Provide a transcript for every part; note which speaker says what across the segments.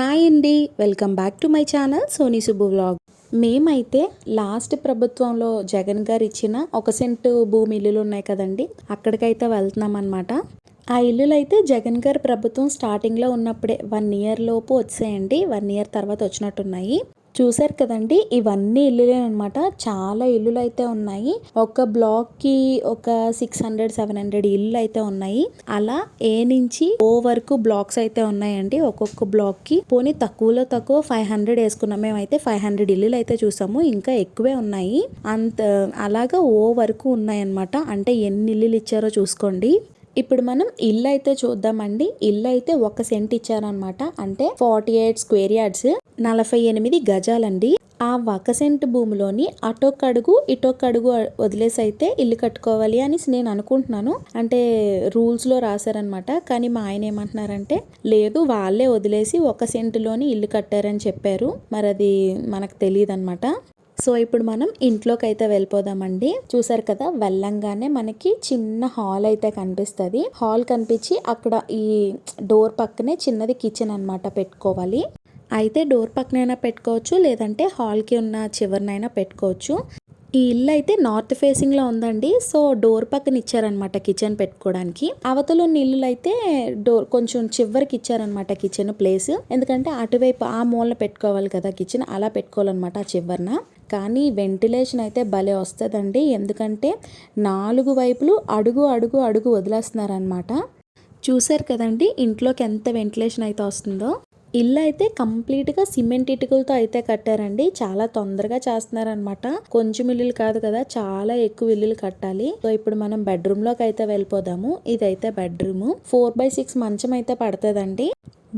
Speaker 1: Hi అండి. Welcome back to my channel Soni Subbu vlog. మేమైతే last ప్రభుత్వంలో జగన్ గారు ఇచ్చిన ఒక సెంటు భూమి ఇల్లులు ఉన్నాయి కదండి. అక్కడికైతే వెళ్తున్నాం అనమాట ఆ ఇల్లులు అయితే జగన్ గారి ప్రభుత్వం స్టార్టింగ్లో ఉన్నప్పుడే వన్ ఇయర్ లోపు వచ్చాయండి. వన్ ఇయర్ తర్వాత వచ్చినట్టున్నాయి. చూశారు కదండి ఇవన్నీ ఇల్లులే అనమాట చాలా ఇల్లులు అయితే ఉన్నాయి. ఒక బ్లాక్కి ఒక సిక్స్ హండ్రెడ్ సెవెన్ హండ్రెడ్ ఇల్లు అయితే ఉన్నాయి. అలా ఏ నుంచి ఓ వరకు బ్లాక్స్ అయితే ఉన్నాయండి ఒక్కొక్క బ్లాక్కి. పోనీ తక్కువలో తక్కువ ఫైవ్ హండ్రెడ్ వేసుకున్నాం. మేమైతే ఫైవ్ హండ్రెడ్ ఇల్లులు అయితే చూసాము. ఇంకా ఎక్కువే ఉన్నాయి. అంత అలాగా ఓ వరకు ఉన్నాయన్నమాట. అంటే ఎన్ని ఇల్లులు ఇచ్చారో చూసుకోండి. ఇప్పుడు మనం ఇల్లు అయితే చూద్దామండి. ఇల్లు అయితే ఒక సెంట్ ఇచ్చారనమాట అంటే ఫార్టీ ఎయిట్ స్క్వేర్ యార్డ్స్. నలభై ఎనిమిది గజాలండి. ఆ ఒక సెంట్ భూమిలోని అటొక్క అడుగు ఇటొక్క అడుగు వదిలేసి అయితే ఇల్లు కట్టుకోవాలి అని నేను అనుకుంటున్నాను. అంటే రూల్స్లో రాశారనమాట కానీ మా ఆయన ఏమంటున్నారంటే లేదు వాళ్ళే వదిలేసి ఒక సెంటులోని ఇల్లు కట్టారని చెప్పారు. మరి అది మనకు తెలియదు అనమాట సో ఇప్పుడు మనం ఇంట్లోకి అయితే వెళ్ళిపోదామండి. చూసారు కదా వెళ్ళంగానే మనకి చిన్న హాల్ అయితే కనిపిస్తుంది. హాల్ కనిపించి అక్కడ ఈ డోర్ పక్కనే చిన్నది కిచెన్ అన్నమాట పెట్టుకోవాలి. అయితే డోర్ పక్కనైనా పెట్టుకోవచ్చు లేదంటే హాల్కి ఉన్న చివరినైనా పెట్టుకోవచ్చు. ఈ ఇల్లు అయితే నార్త్ ఫేసింగ్లో ఉందండి. సో డోర్ పక్కన ఇచ్చారనమాట కిచెన్ పెట్టుకోవడానికి. అవతల ఉన్న ఇల్లులు అయితే డోర్ కొంచెం చివరికి ఇచ్చారనమాట కిచెన్ ప్లేస్. ఎందుకంటే అటువైపు ఆ మూలన పెట్టుకోవాలి కదా కిచెన్ అలా పెట్టుకోవాలన్నమాట ఆ చివరిన. కానీ వెంటిలేషన్ అయితే భలే వస్తుందండి. ఎందుకంటే నాలుగు వైపులు అడుగు అడుగు అడుగు వదిలేస్తున్నారనమాట చూసారు కదండి ఇంట్లోకి ఎంత వెంటిలేషన్ అయితే వస్తుందో. ఇల్లు అయితే కంప్లీట్గా సిమెంట్ ఇటుకలతో అయితే కట్టారండి. చాలా తొందరగా చేస్తున్నారనమాట కొంచెం ఇల్లులు కాదు కదా చాలా ఎక్కువ ఇల్లులు కట్టాలి. సో ఇప్పుడు మనం బెడ్రూమ్లోకి అయితే వెళ్ళిపోదాము. ఇదైతే బెడ్రూమ్. ఫోర్ బై సిక్స్ మంచం అయితే పడుతుందండి.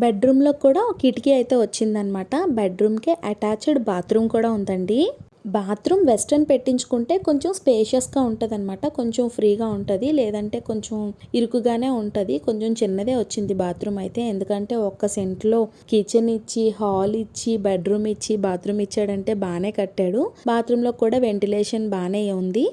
Speaker 1: బెడ్రూమ్లో కూడా కిటికీ అయితే వచ్చిందనమాట బెడ్రూమ్కి అటాచ్డ్ బాత్రూమ్ కూడా ఉందండి. బాత్రూమ్ వెస్ట్రన్ పెట్టించుకుంటే కొంచెం స్పేషియస్గా ఉంటుంది అనమాట కొంచెం ఫ్రీగా ఉంటుంది. లేదంటే కొంచెం ఇరుకుగానే ఉంటుంది. కొంచెం చిన్నదే వచ్చింది బాత్రూమ్ అయితే. ఎందుకంటే ఒక్క సెంట్లో కిచెన్ ఇచ్చి హాల్ ఇచ్చి బెడ్రూమ్ ఇచ్చి బాత్రూమ్ ఇచ్చాడంటే బాగానే కట్టాడు. బాత్రూంలో కూడా వెంటిలేషన్ బాగానే ఉంది.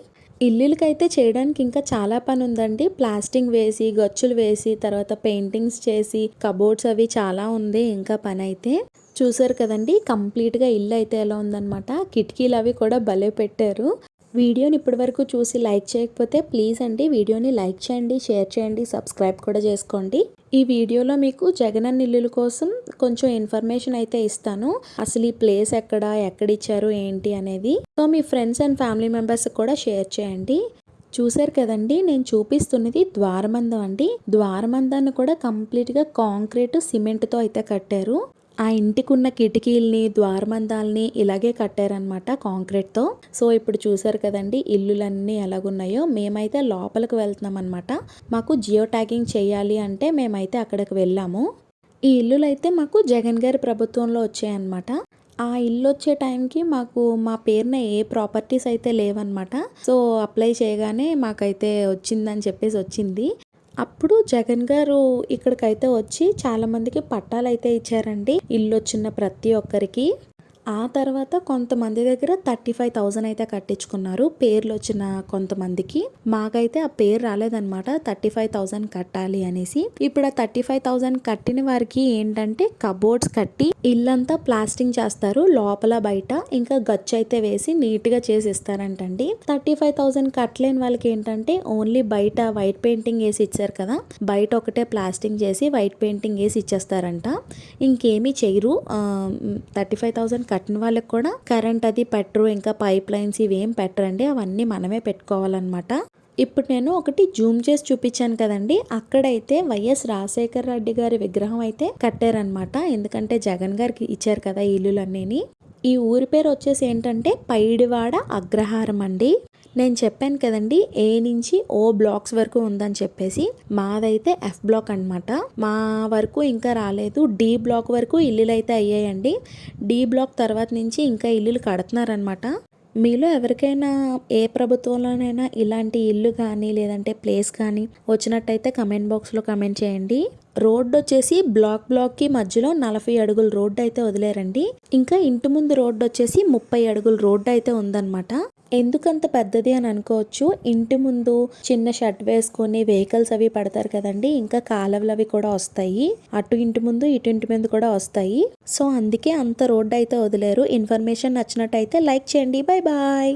Speaker 1: ఇల్లులకైతే చేయడానికి ఇంకా చాలా పని ఉందండి ప్లాస్టింగ్ వేసి గచ్చులు వేసి తర్వాత పెయింటింగ్స్ చేసి కబోర్డ్స్ అవి చాలా ఉంది. ఇంకా పని అయితే చూసారు కదండి కంప్లీట్గా ఇల్లు అయితే ఎలా ఉందన్నమాట. కిటికీలు అవి కూడా భలే పెట్టారు. వీడియోని ఇప్పటివరకు చూసి లైక్ చేయకపోతే ప్లీజ్ అండి వీడియోని లైక్ చేయండి షేర్ చేయండి సబ్స్క్రైబ్ కూడా చేసుకోండి. ఈ వీడియోలో మీకు జగనన్న ఇల్లుల కోసం కొంచెం ఇన్ఫర్మేషన్ అయితే ఇస్తాను. అసలు ఈ ప్లేస్ ఎక్కడ ఎక్కడ ఇచ్చారు ఏంటి అనేది. సో మీ ఫ్రెండ్స్ అండ్ ఫ్యామిలీ మెంబర్స్ కూడా షేర్ చేయండి. చూసారు కదండి నేను చూపిస్తున్నది ద్వారమందం అండి. ద్వారమందాన్ని కూడా కంప్లీట్గా కాంక్రీట్ సిమెంట్తో అయితే కట్టారు. ఆ ఇంటికున్న కిటికీల్ని ద్వారమందాల్ని ఇలాగే కట్టారనమాట కాంక్రీట్తో. సో ఇప్పుడు చూసారు కదండి ఇల్లులన్నీ ఎలాగున్నాయో. మేమైతే లోపలికి వెళ్తున్నాం అనమాట మాకు జియో ట్యాగింగ్ చేయాలి అంటే మేమైతే అక్కడికి వెళ్ళాము. ఈ ఇల్లులు అయితే మాకు జగన్ గారి ప్రభుత్వంలో వచ్చాయన్నమాట. ఆ ఇల్లు వచ్చే టైంకి మాకు మా పేరున ఏ ప్రాపర్టీస్ అయితే లేవన్నమాట. సో అప్లై చేయగానే మాకైతే వచ్చిందని చెప్పేసి వచ్చింది. అప్పుడు జగన్ గారు ఇక్కడికైతే వచ్చి చాలా మందికి పట్టాలు అయితే ఇచ్చారండి. ఇల్లు వచ్చిన ప్రతి ఒక్కరికి. ఆ తర్వాత కొంతమంది దగ్గర థర్టీ ఫైవ్ థౌజండ్ అయితే కట్టించుకున్నారు. పేర్లు వచ్చిన కొంతమందికి. మాకైతే ఆ పేరు రాలేదనమాట థర్టీ ఫైవ్ థౌజండ్ కట్టాలి అనేసి. ఇప్పుడు ఆ థర్టీ ఫైవ్ థౌజండ్ కట్టిన వారికి ఏంటంటే కబోర్డ్స్ కట్టి ఇల్లంతా ప్లాస్టింగ్ చేస్తారు. లోపల బయట ఇంకా గచ్చు అయితే వేసి నీట్గా చేసి ఇస్తారంటండి థర్టీ ఫైవ్ థౌజండ్ కట్టలేని వాళ్ళకి ఏంటంటే ఓన్లీ బయట వైట్ పెయింటింగ్ వేసి ఇచ్చారు కదా. బయట ఒకటే ప్లాస్టింగ్ చేసి వైట్ పెయింటింగ్ వేసి ఇచ్చేస్తారంట. ఇంకేమీ చేయరు. థర్టీ ఫైవ్ థౌజండ్ కట్టిన వాళ్ళకి కూడా కరెంట్ అది పెట్టరు ఇంకా పైప్ లైన్స్ ఇవేం పెట్టరండి అవన్నీ మనమే పెట్టుకోవాలన్నమాట. ఇప్పుడు నేను ఒకటి జూమ్ చేసి చూపించాను కదండి అక్కడైతే వైఎస్ రాజశేఖర రెడ్డి గారి విగ్రహం అయితే కట్టారనమాట ఎందుకంటే జగన్ గారికి ఇచ్చారు కదా ఇల్లులన్నీ ఈ ఊరి పేరు వచ్చేసి ఏంటంటే పైడివాడ అగ్రహారం అండి. నేను చెప్పాను కదండి ఏ నుంచి ఓ బ్లాక్స్ వరకు ఉందని చెప్పేసి. మాదైతే ఎఫ్ బ్లాక్ అనమాట మా వరకు ఇంకా రాలేదు. డి బ్లాక్ వరకు ఇల్లులు అయితే అయ్యాయండి. డి బ్లాక్ తర్వాత నుంచి ఇంకా ఇల్లులు కడుతున్నారనమాట మీలో ఎవరికైనా ఏ ప్రభుత్వంలోనైనా ఇలాంటి ఇల్లు కానీ లేదంటే ప్లేస్ కానీ వచ్చినట్టయితే కమెంట్ బాక్స్లో కమెంట్ చేయండి. రోడ్డు వచ్చేసి బ్లాక్ బ్లాక్కి మధ్యలో నలభై అడుగుల రోడ్డు అయితే వదిలేరండి. ఇంకా ఇంటి ముందు రోడ్డు వచ్చేసి ముప్పై అడుగుల రోడ్డు అయితే ఉందన్నమాట. ఎందుకంత పెద్దది అని అనుకోవచ్చు. ఇంటి ముందు చిన్న షర్ట్ వేసుకొని వెహికల్స్ అవి పడతారు కదండి ఇంకా కాలువలు అవి కూడా వస్తాయి. అటు ఇంటి ముందు ఇటు ఇంటి ముందు కూడా వస్తాయి. సో అందుకే అంత రోడ్డు అయితే వదిలేరు. ఇన్ఫర్మేషన్ నచ్చినట్టయితే లైక్ చేయండి. Bye bye.